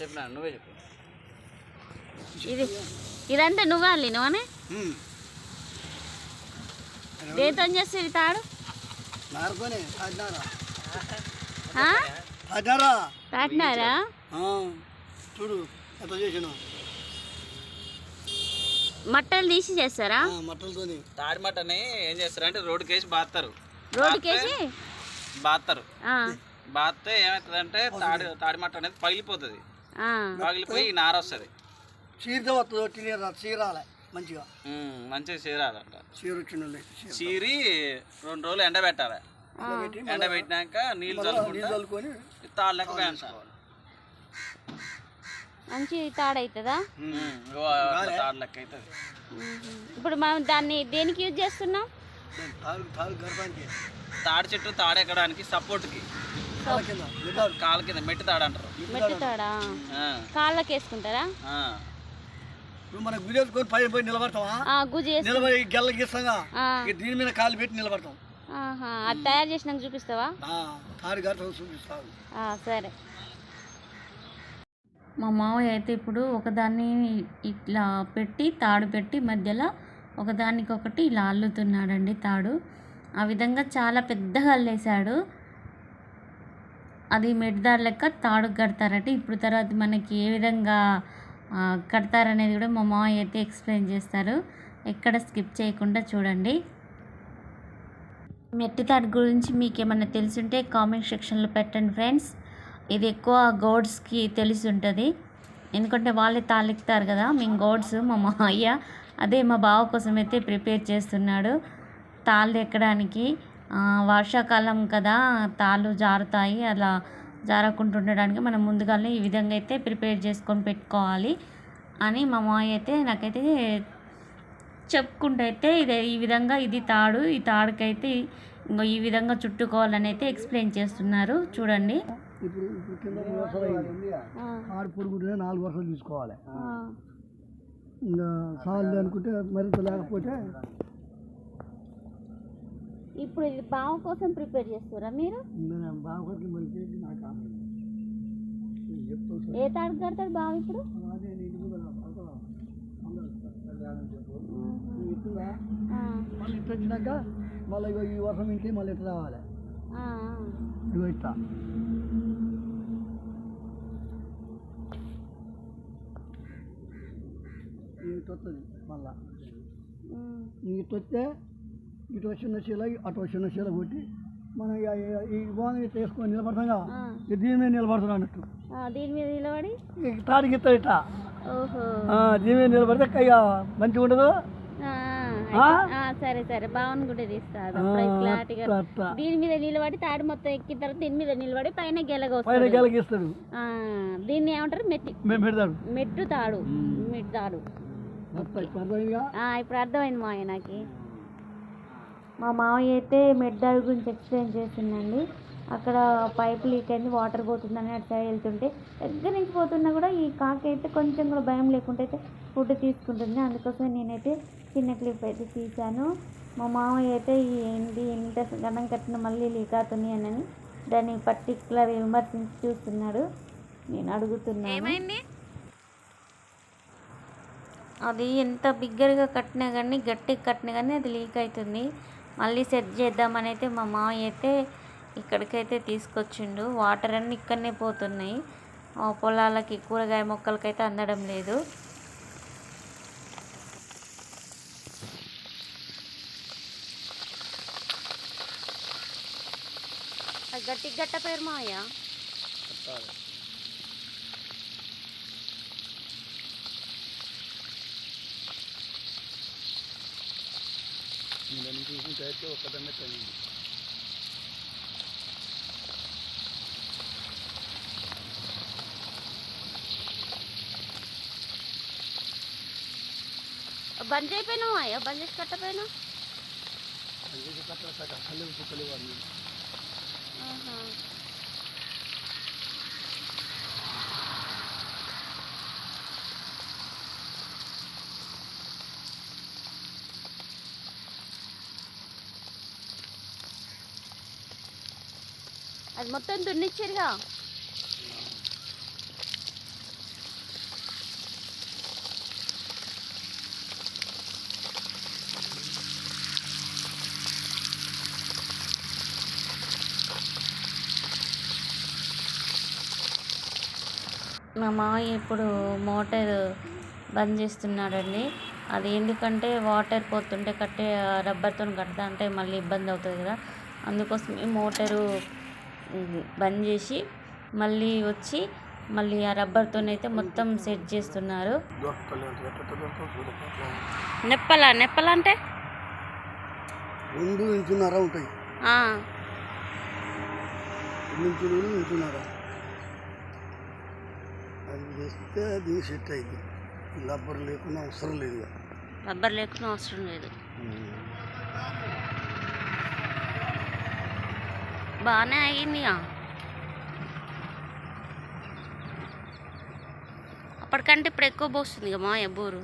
చెప్పినా నువ్వే చెప్పు. ఇది ఇదంతా నువ్వే అల్లినవానే దేంతో చేస్తుంది తాడు? పెట్టినారా చూడు ఎంత చేసినా. మట్టలు తీసి చేస్తారా? మట్టలతోని. తాడి మట్టని ఏం చేస్తారంటే రోడ్డుకి వేసి బాస్తారు రోడ్డుకేసి? బాస్తారు ఆ, బాస్తే ఏమవుతుందంటే తాడి తాడి మట్ట అనేది పగిలిపోతుంది. పగిలిపోయి నార వస్తుంది. చీరతో వస్తుంది తినేరా చీరాలే మంచిగా. మంచిగా చీరాలంట. చీర. వచ్చిన చీర రెండు రోజులు ఎండబెట్టాలి ఎండబెట్టినాక నీళ్ళు చల్లుకొని తాడు లెక్క వేయించుకోవాలి మంచి తాడు అవుతుందా ఉమ్, ఇగో అట్లా తాడు లెక్క అవుతుంది ఇప్పుడు మనం దాన్ని దేనికి యూజ్ చేస్తున్నాం? తాడి చెట్టు తాడెక్కడానికి సపోర్ట్కి కాళ్ళ కింద. మెట్టి తాడు అంటారు. మెట్టు తాడా? ఆ, కాళ్ళకి వేసుకుంటారా ఆ. నువ్వు మనకు గుజేసుకొని పైన పోయి నిలబడతావా? నిలబడి గెల్ల ఇక దీని మీద కాలు పెట్టి నిలబడతాం. ఆహా. అది తయారు చేసినాక చూపిస్తావా? ఆ, తాడు గడతాం చూపిస్తావు ఆ, సరే. మా మావయ్య అయితే ఇప్పుడు ఒకదాన్ని ఇట్లా పెట్టి తాడు పెట్టి మధ్యలో ఒకదానికొకటి ఇలా అల్లుతున్నాడండి తాడు. ఆ విధంగా చాలా పెద్దగా అల్లేశాడు. అది మెడ్దార్ లెక్క తాడు కడతారట. ఇప్పుడు తర్వాత మనకి ఏ విధంగా కడతారనేది కూడా మా మావయ్య అయితే ఎక్స్ప్లెయిన్ చేస్తారు. ఎక్కడ స్కిప్ చేయకుండా చూడండి. మెట్టి తాడు గురించి మీకు ఏమైనా తెలుసుంటే కామెంట్ సెక్షన్లో పెట్టండి ఫ్రెండ్స్. ఇది ఎక్కువ గోడ్స్కి తెలిసి ఉంటుంది ఎందుకంటే వాళ్ళే తాలెక్తారు కదా మేము గోడ్స్ మా మావయ్య అదే మా బావ కోసం అయితే ప్రిపేర్ చేస్తున్నాడు. తాళ్ళు ఎక్కడానికి వర్షాకాలం కదా తాళ్ళు జారుతాయి అలా జారకుండా ఉండడానికి మనం ముందుగానే ఈ విధంగా అయితే ప్రిపేర్ చేసుకొని పెట్టుకోవాలి అని మా మావయ్య అయితే నాకైతే చెప్పుకుంటూ అయితే ఇది ఈ విధంగా ఇది తాడు ఈ తాడుకైతే ఇంకో ఈ విధంగా చుట్టుకోవాలని అయితే ఎక్స్ప్లెయిన్ చేస్తున్నారు. చూడండి. ఇప్పుడు ఆరు పొడుగుంటే నాలుగు వర్షాలు తీసుకోవాలి. ఇంకా సాలు అనుకుంటే మరింత లేకపోతే ఇప్పుడు ఇది బావ కోసం ప్రిపేర్ చేస్తారా మీరు. ఏ తాడు కడతాడు బావ ఇప్పుడు? మళ్ళీ ఇట్లా వచ్చినాక మళ్ళీ ఈ వర్షం ఇంటి మళ్ళీ ఇట్లా రావాలి. ఇదిగో వస్తుంది మళ్ళా. వస్తే ఇటు వచ్చిన శీల అటు వచ్చిన శీల కొట్టి మనం ఈ- నిలబడతాం కదా ఆ. ఇక దీని మీద నిలబడుతున్నాం అన్నట్టు. దీని మీద నిలబడి? తాడికి ఇస్తా ఇట్లా ఓహో. ఆ, దీని మీద నిలబడితే ఇక మంచిగా ఉండదు సరే సరే. బావని కూడా తీస్తారు దీని మీద నిలబడి తాడు మొత్తం ఎక్కిన తర్వాత దీని మీద నిలబడి పైన గెలగొస్తాడు. గెలకిస్తాడు ఆ, దీన్ని ఏమంటారు? మెట్టి. మెట్టు తాడు మెట్టు తాడు ఇప్పుడు అర్థమైంది మా ఆయనకి. మా మావయ్య అయితే మెడ్డాడు గురించి ఎక్స్ప్లెయిన్ చేసిందండి. అక్కడ పైప్ లీక్ అయింది వాటర్ పోతుందని అటు సైడ్ వెళ్తుంటే దగ్గర నుంచి పోతున్నా కూడా ఈ కాకి అయితే కొంచెం కూడా భయం లేకుండా అయితే ఫుడ్ తీసుకుంటుంది. అందుకోసం నేనైతే చిన్న క్లిప్ అయితే తీశాను. మా మామయ్య అయితే ఈ ఏంటి ఇంత గణం కట్టిన మళ్ళీ లీక్ అవుతుంది అని దాన్ని పర్టికులర్ విమర్శించి చూస్తున్నాడు. నేను అడుగుతున్నాను. అది ఎంత బిగ్గరగా కట్టినా కానీ గట్టిగా కట్టినా కానీ అది లీక్ అవుతుంది. మళ్ళీ సెట్ చేద్దామని అయితే మా మామయ్య అయితే ఇక్కడికైతే తీసుకొచ్చిండు. వాటర్ అన్నీ ఇక్కడనే పోతున్నాయి. పొలాలకి కూరగాయ మొక్కలకైతే అందడం లేదు. గట్టి గట్ట పేరు మావయ్య చూసుకుంటే అయితే ఒక్కదన్నే తగ్గింది బంద్ అయిపోయినావు అయ్యా బంద్ చేసి కట్టపోయినా కళ్ళు కుక్కలు వాడిని అది మొత్తం దున్నిచ్చారుగా. మా మావయ్య ఇప్పుడు మోటార్ బంద్ చేస్తున్నాడండి. అది ఎందుకంటే వాటర్ పోతుంటే కట్టే రబ్బర్తో కడతా అంటే మళ్ళీ ఇబ్బంది అవుతుంది కదా. అందుకోసం మోటరు ఉమ్, బంద్ చేసి మళ్ళీ వచ్చి మళ్ళీ ఆ రబ్బర్తోనైతే మొత్తం సెట్ చేస్తున్నారు. నెప్పల నెప్పల అంటే? రెండు ఇంచున్నర ఉంటాయి. ఇంచులు ఇంచున్నర. అది వేస్తే అది సెట్ అయింది. రబ్బర్ లేకుండా అవసరం లేదు. రబ్బర్ లేకుండా అవసరం లేదు. బాగానే అయ్యింది అప్పటికంటే ఇప్పుడు ఎక్కువ పోస్తుంది కదా మా బోరు